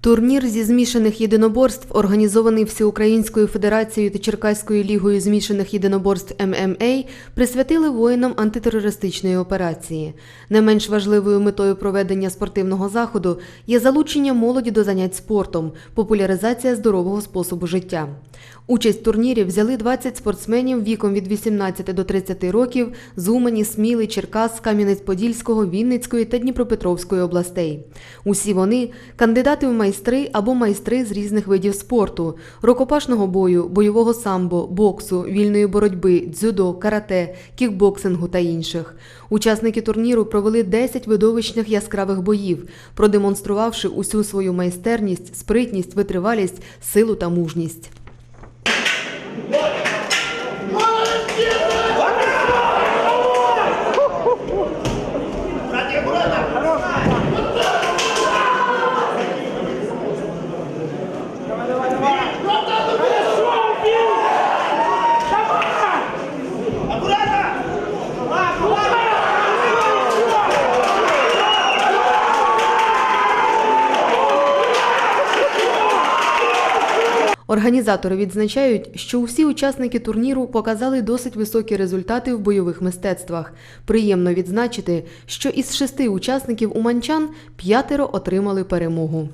Турнір зі змішаних єдиноборств, організований Всеукраїнською федерацією та Черкаською лігою змішаних єдиноборств ММА, присвятили воїнам антитерористичної операції. Не менш важливою метою проведення спортивного заходу є залучення молоді до занять спортом, популяризація здорового способу життя. Участь в турнірі взяли 20 спортсменів віком від 18 до 30 років з Умані, Сміли, Черкас, Кам'янець-Подільського, Вінницької та Дніпропетровської областей. Усі вони кандидати в майстри або майстри з різних видів спорту: рукопашного бою, бойового самбо, боксу, вільної боротьби, дзюдо, карате, кікбоксингу та інших. Учасники турніру провели 10 видовищних яскравих боїв, продемонструвавши усю свою майстерність, спритність, витривалість, силу та мужність. Організатори відзначають, що усі учасники турніру показали досить високі результати в бойових мистецтвах. Приємно відзначити, що із шести учасників уманчан п'ятеро отримали перемогу.